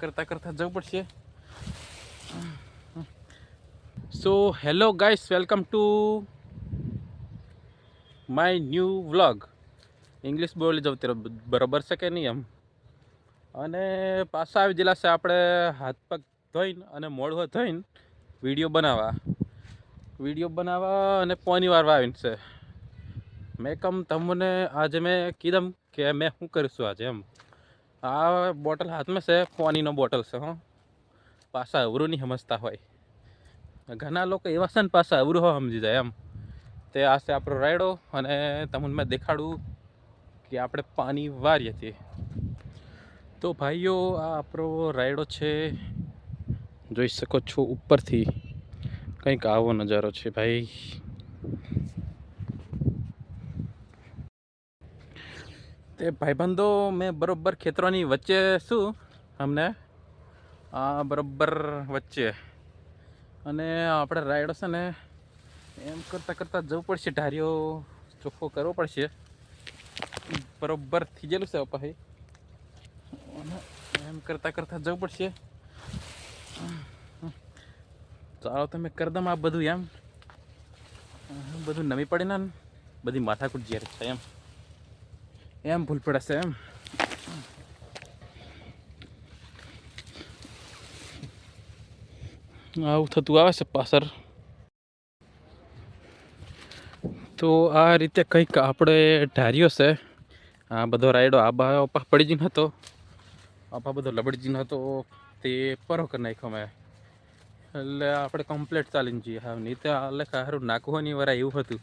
કરતાં કરતાં જવું પડશે. So hello guys welcome to my new vlog English બોલી જવું ત્યારે બરાબર છે કે નહીં એમ? અને પાછા આવી ગયેલા છે આપણે હાથ પગ ધોઈને અને મોડું ધોઈને વીડિયો બનાવવા. વીડિયો બનાવવા અને પોની વારવા આવીને છે. મેં કમ તમને આજે મેં કીધમ કે મેં શું કરીશું આજે એમ? આ બોટલ હાથમાં છે પાણીનો બોટલ છે, હો. પાછા અવરું નહીં સમજતા હોય. ઘણા લોકો એવા છે ને પાછા અવરું હોય સમજી જાય એમ. તે આ છે આપણો રાયડો અને તમને મેં દેખાડું કે આપણે પાણી વારીએ છીએ. તો ભાઈઓ, આ આપણો રાયડો છે. જોઈ શકો છો ઉપરથી. કંઈક આવો નજારો છે ભાઈ. તે ભાઈબંધો મેં બરોબર ખેતરોની વચ્ચે શું? અમને? આ બરોબર વચ્ચે. અને આપણે રાયડો છે ને, એમ કરતાં કરતાં જવું પડશે, ઢારીઓ ચોખ્ખો કરવો પડશે. બરોબર ગયેલું છે ભાઈ અને એમ કરતાં કરતાં જવું પડશે. ચાલો, તમે કરી દમ આ બધું એમ. બધું નવી પડે ને, બધી માથાકૂટ જ્યારે છે એમ. એમ ભૂલ પડે છે એમ. આવું થતું આવે છે પાછળ. તો આ રીતે કંઈક આપણે ઢાર્યો છે. આ બધો રાયડો આ બા અપા પડી જઈને હતો. આબા બધો લબડી જઈને હતો. તે પરો કરી નાખ્યો મેં. એટલે આપણે કમ્પ્લેટ ચાલીને જઈએ. હા, નહીં તો લખા સારું નાખવું નહીં વરા એવું હતું.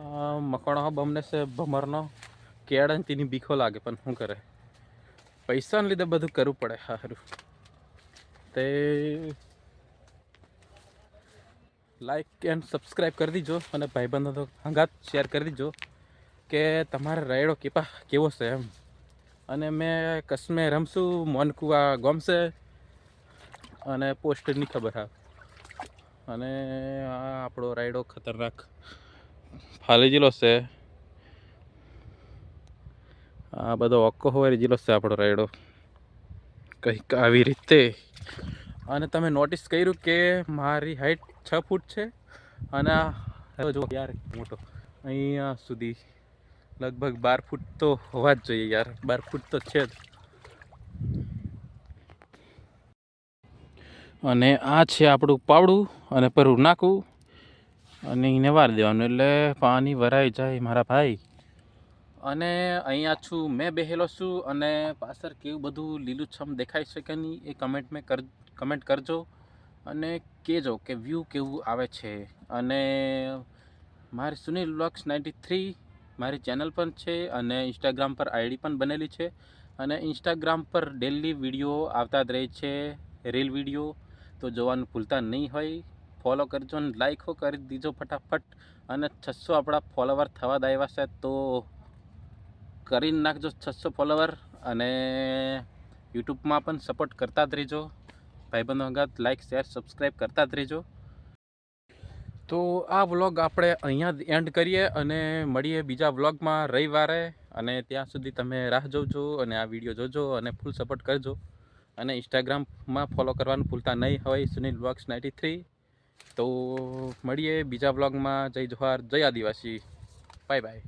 આ મકણો બમને છે, ભમરનો, કેળ ને તેની બીખો લાગે, પણ શું કરે? પૈસાને લીધે બધું કરવું પડે સારું તે લાઈક એન્ડ સબસ્ક્રાઈબ કરી દીજો અને ભાઈબંધો તો હંગાત શેર કરી દીજો કે તમારે રાયડો કેપા કેવો છે એમ. અને મેં કસમે રમશું, મોનકુવા ગમશે અને પોસ્ટરની ખબર હા. અને આ આપણો રાયડો ખતરનાક ફાલી જિલ્લો છે. આ બધો ઓક્કો હોવારી જિલ્લો છે આપણો રાયડો. કંઈક આવી રીતે. અને તમે નોટિસ કર્યું કે મારી હાઈટ છ ફૂટ છે? અને જો યાર, મોટો. અહીંયા સુધી લગભગ બાર ફૂટ તો હોવા જ જોઈએ યાર. બાર ફૂટ તો છે જ. અને આ છે આપણું પાવડું અને પરું નાખવું. અને એને વાર દેવાનું એટલે પાણી ભરાઈ જાય મારા ભાઈ. અને અહીંયા છું, મેં બેહેલો છું અને પાછળ કેવું બધું લીલુંછમ દેખાઈ શકે નહીં એ કમેન્ટ મેં કર કમેન્ટ કરજો અને કહેજો કે વ્યૂ કેવું આવે છે. અને મારી સુનિલ વ્લોગ્સ નાઇન્ટી થ્રી મારી ચેનલ પણ છે અને ઇન્સ્ટાગ્રામ પર આઈડી પણ બનેલી છે. અને ઇન્સ્ટાગ્રામ પર ડેલી વીડિયો આવતા જ રહે છે રીલ વીડિયો તો જોવાનું ભૂલતા નહીં હોય. ફોલો કરજો અને લાઈક હો, કરી દીજો ફટાફટ. અને છસો આપણા ફોલોવર થવા દાવ્યા છે, તો કરી નાખજો છસો ફોલોવર અને યુટ્યુબમાં પણ સપોર્ટ કરતા જ રહેજો. ભાઈબંધો અંગાત લાઈક શેર સબસ્ક્રાઈબ કરતા જ રહેજો. તો આ વ્લોગ આપણે અહીંયા એન્ડ કરીએ અને મળીએ બીજા વ્લોગમાં રવિવારે. અને ત્યાં સુધી તમે રાહ જોજો અને આ વીડિયો જોજો અને ફૂલ સપોર્ટ કરજો. અને ઇન્સ્ટાગ્રામમાં ફોલો કરવાનું ભૂલતા નહીં. હોય સુનિલ વ્લોગ્સ નાઇન્ટી થ્રી તો મળીએ બીજા બ્લોગમાં જય જોહાર જય આદિવાસી. Bye bye